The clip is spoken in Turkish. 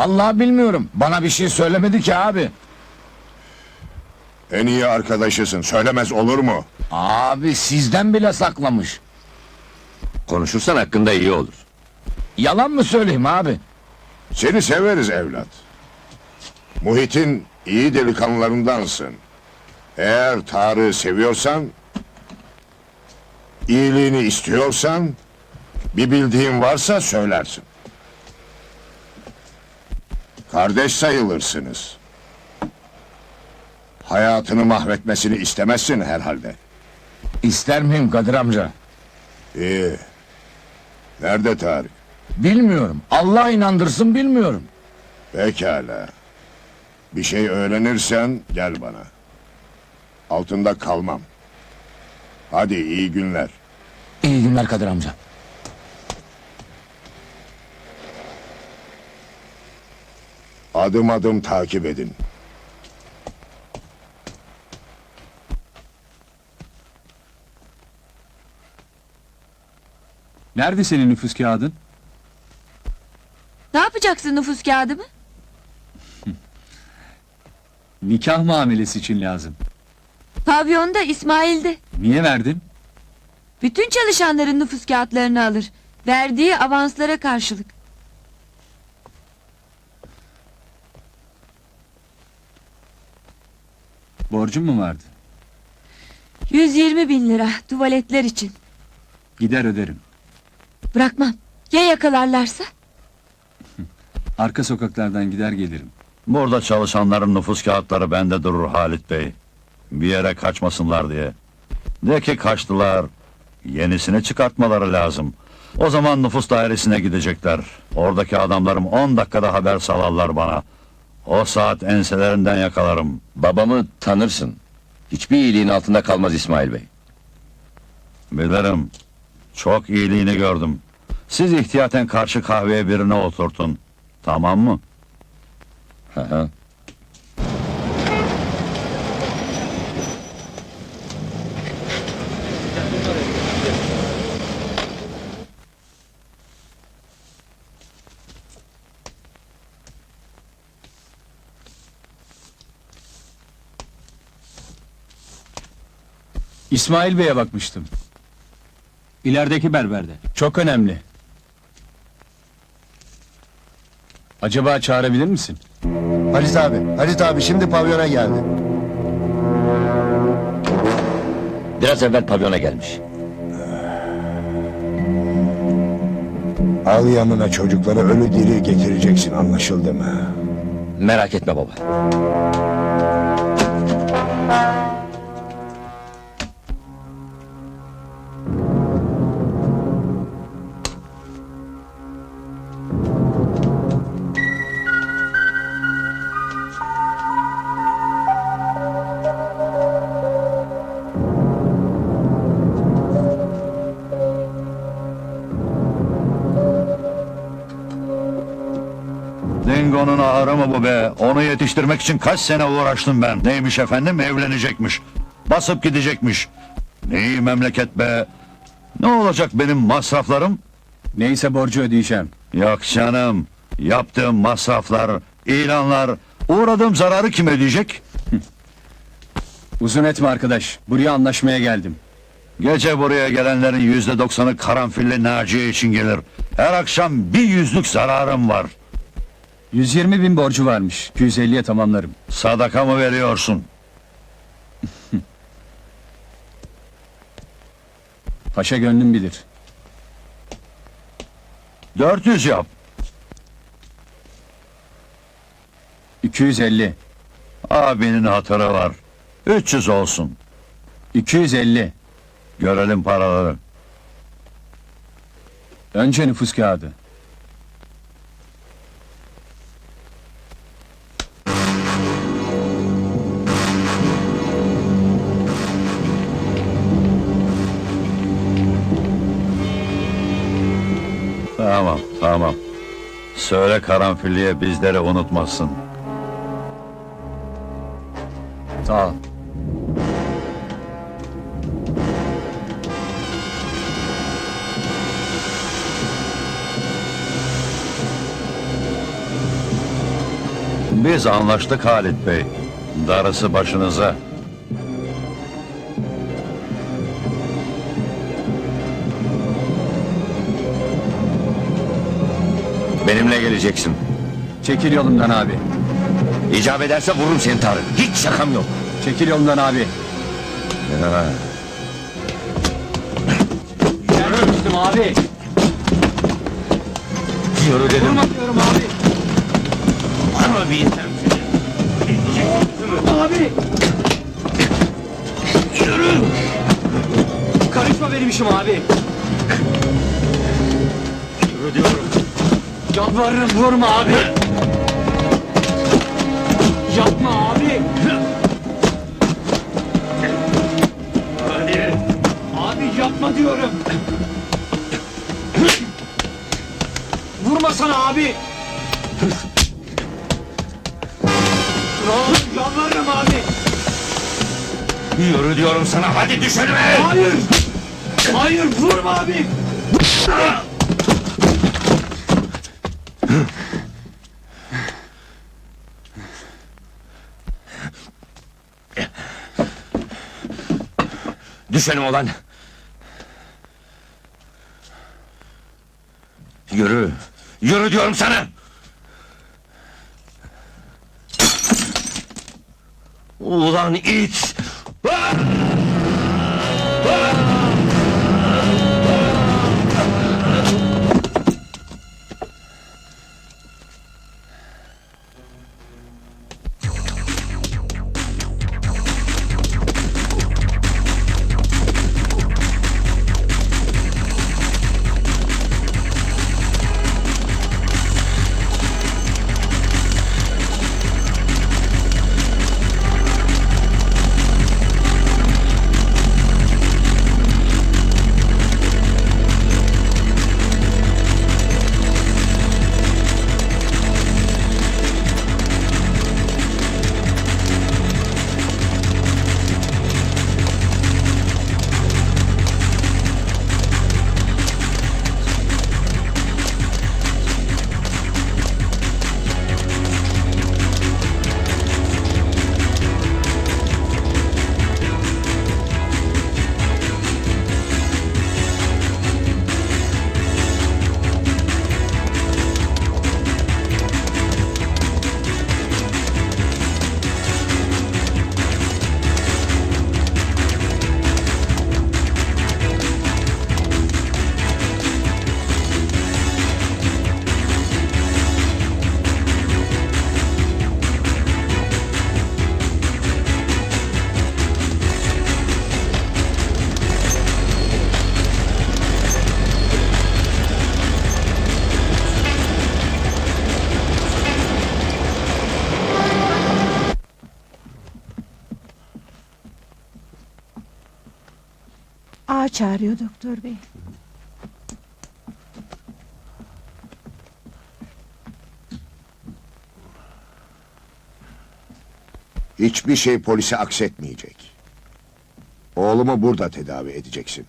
Vallahi bilmiyorum. Bana bir şey söylemedi ki abi. En iyi arkadaşısın. Söylemez olur mu? Abi sizden bile saklamış. Konuşursan hakkında iyi olur. Yalan mı söyleyeyim abi? Seni severiz evlat. Muhit'in iyi delikanlılarındansın. Eğer Tarık'ı seviyorsan, iyiliğini istiyorsan, bir bildiğin varsa söylersin. Kardeş sayılırsınız. Hayatını mahvetmesini istemezsin herhalde. İster miyim Kadir amca? İyi. Nerede Tarık? Bilmiyorum. Allah inandırsın bilmiyorum. Pekala. Bir şey öğrenirsen gel bana. Altında kalmam. Hadi iyi günler. İyi günler Kadir amca. Adım adım takip edin. Nerede senin nüfus kağıdın? Ne yapacaksın nüfus kağıdımı? Nikah muamelesi için lazım. Pavyonda İsmail'de. Niye verdin? Bütün çalışanların nüfus kağıtlarını alır. Verdiği avanslara karşılık. Borcun mu vardı? 120 bin lira tuvaletler için. Gider öderim. Bırakmam. Ya yakalarlarsa? Arka sokaklardan gider gelirim. Burada çalışanların nüfus kağıtları bende durur Halit Bey. Bir yere kaçmasınlar diye. De ki kaçtılar. Yenisini çıkartmaları lazım. O zaman nüfus dairesine gidecekler. Oradaki adamlarım 10 dakikada haber salarlar bana. O saat enselerinden yakalarım. Babamı tanırsın. Hiçbir iyiliğin altında kalmaz İsmail Bey. Bilirim. Çok iyiliğini gördüm. Siz ihtiyaten karşı kahveye birine oturtun. Tamam mı? Hı hı. İsmail Bey'e bakmıştım. İlerideki berberde. Çok önemli. Acaba çağırabilir misin? Halit abi, Halit abi şimdi pavyona geldi. Biraz evvel pavyona gelmiş. Al yanına çocukları ölü diri getireceksin anlaşıldı mı? Merak etme baba. Ağrı mı bu be? Onu yetiştirmek için kaç sene uğraştım ben. Neymiş efendim? Evlenecekmiş. Basıp gidecekmiş. Neyi memleket be? Ne olacak benim masraflarım? Neyse borcu ödeyeceğim. Yok canım. Yaptığım masraflar, ilanlar, uğradığım zararı kim ödeyecek? Uzun etme arkadaş. Buraya anlaşmaya geldim. Gece buraya gelenlerin yüzde doksanı karanfilli Naciye için gelir. Her akşam bir yüzlük zararım var. 120 bin borcu varmış. 250'ye tamamlarım. Sadaka mı veriyorsun? Paşa gönlüm bilir. 400 yap. 250. Abinin hatırı var. 300 olsun. 250. Görelim paraları. Önce nüfus kağıdı. Söyle karanfilliye bizleri unutmasın. Sağ ol. Biz anlaştık Halit Bey. Darısı başınıza. Benimle geleceksin. Çekil yolumdan abi. İcap ederse vururum seni Tarık. Hiç şakam yok. Çekil yolumdan abi. Yürü abi. Yürü dedim. Vurma diyorum abi. Ama bir insan Abi. Yürü. Karışma benim işim abi. Yürü diyorum. Yalvarırım vurma abi. Yapma abi. Hadi. Abi yapma diyorum. Vurma sana abi. Olur yalvarırım abi. Yürü diyorum sana. Hadi düş önüme. Hayır. Hayır vurma abi. Önüme olan. Yürü. Yürü diyorum sana. Ulan it. Ağa çağırıyor doktor bey. Hiçbir şey polise aksetmeyecek. Oğlumu burada tedavi edeceksin.